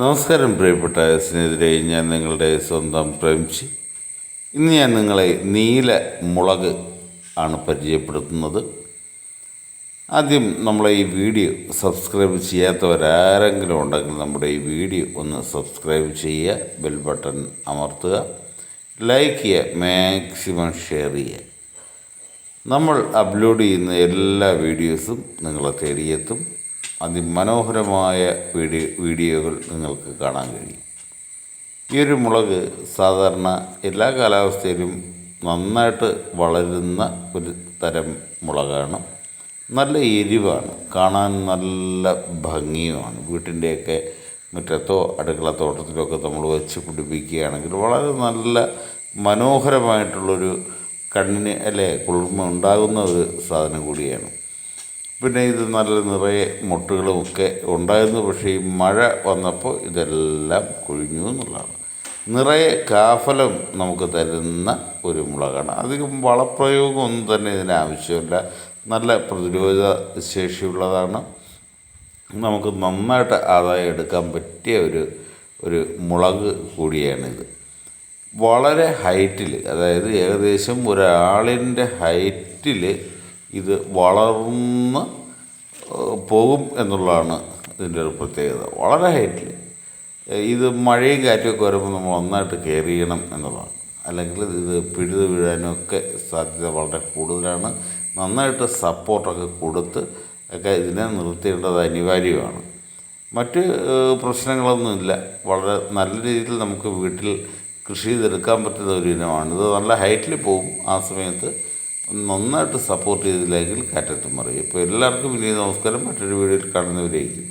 നമസ്കാരം പ്രിയപ്പെട്ട സ്നേഹിതരെ. ഞാൻ നിങ്ങളുടെ സ്വന്തം പ്രേംശി ഇന്ന് ഞാൻ നിങ്ങളെ നീല മുളക് ആണ് പരിചയപ്പെടുത്തുന്നത്. ആദ്യം നമ്മളെ ഈ വീഡിയോ സബ്സ്ക്രൈബ് ചെയ്യാത്തവരാരെങ്കിലും ഉണ്ടെങ്കിൽ നമ്മുടെ ഈ വീഡിയോ ഒന്ന് സബ്സ്ക്രൈബ് ചെയ്യുക ബെൽ ബട്ടൺ അമർത്തുക ലൈക്ക് ചെയ്യുക മാക്സിമം ഷെയർ ചെയ്യുക. നമ്മൾ അപ്ലോഡ് ചെയ്യുന്ന എല്ലാ വീഡിയോസും നിങ്ങളെ തേടിയെത്തും. അതിമനോഹരമായ വീഡിയോ വീഡിയോകൾ നിങ്ങൾക്ക് കാണാൻ കഴിയും. ഈ ഒരു മുളക് സാധാരണ എല്ലാ കാലാവസ്ഥയിലും നന്നായിട്ട് വളരുന്ന ഒരു തരം മുളകാണ്. നല്ല എരിവാണ്. കാണാൻ നല്ല ഭംഗിയുമാണ്. വീട്ടിന്റെയൊക്കെ മുറ്റത്തോ അടുക്കള തോട്ടത്തിലൊക്കെ നമ്മൾ വെച്ച് പിടിപ്പിക്കുകയാണെങ്കിൽ വളരെ നല്ല മനോഹരമായിട്ടുള്ളൊരു കണ്ണിന് അല്ലേ കുളിർമ ഉണ്ടാകുന്ന ഒരു സാധനം കൂടിയാണ്. പിന്നെ ഇത് നല്ല നിറയെ മുട്ടുകളും ഒക്കെ ഉണ്ടായിരുന്നു. പക്ഷേ ഈ മഴ വന്നപ്പോൾ ഇതെല്ലാം കൊഴിഞ്ഞു എന്നുള്ളതാണ്. നിറയെ കാഫലം നമുക്ക് തരുന്ന ഒരു മുളകാണ്. അധികം വളപ്രയോഗമൊന്നും തന്നെ ഇതിന് ആവശ്യമില്ല. നല്ല പ്രതിരോധ ശേഷിയുള്ളതാണ്. നമുക്ക് നന്നായിട്ട് ആദായം എടുക്കാൻ പറ്റിയ ഒരു ഒരു മുളക് കൂടിയാണിത്. വളരെ ഹൈറ്റിൽ അതായത് ഏകദേശം ഒരാളിന്റെ ഹൈറ്റിൽ ഇത് വളർന്ന് പോകും എന്നുള്ളതാണ് ഇതിന്റെ ഒരു പ്രത്യേകത. വളരെ ഹൈറ്റിൽ. ഇത് മഴയും കാറ്റുമൊക്കെ വരുമ്പോൾ നമ്മൾ നന്നായിട്ട് കെയർ ചെയ്യണം എന്നുള്ളതാണ്. അല്ലെങ്കിൽ ഇത് പിഴുതു വീഴാനൊക്കെ സാധ്യത വളരെ കൂടുതലാണ്. നന്നായിട്ട് സപ്പോർട്ടൊക്കെ കൊടുത്ത് ഒക്കെ ഇതിനെ നിർത്തേണ്ടത് അനിവാര്യമാണ്. മറ്റ് പ്രശ്നങ്ങളൊന്നുമില്ല വളരെ നല്ല രീതിയിൽ നമുക്ക് വീട്ടിൽ കൃഷി ചെയ്തെടുക്കാൻ പറ്റുന്ന ഒരു ഇനമാണ്. ഇത് നല്ല ഹൈറ്റിൽ പോകും ആ സമയത്ത്. നന്നായിട്ട് സപ്പോർട്ട് ചെയ്തില്ലെങ്കിൽ കാറ്റത്ത് മറിയും. ഇപ്പോൾ എല്ലാവർക്കും വലിയ നമസ്കാരം മറ്റൊരു വീഡിയോയിൽ കാണുന്നവരേക്കും.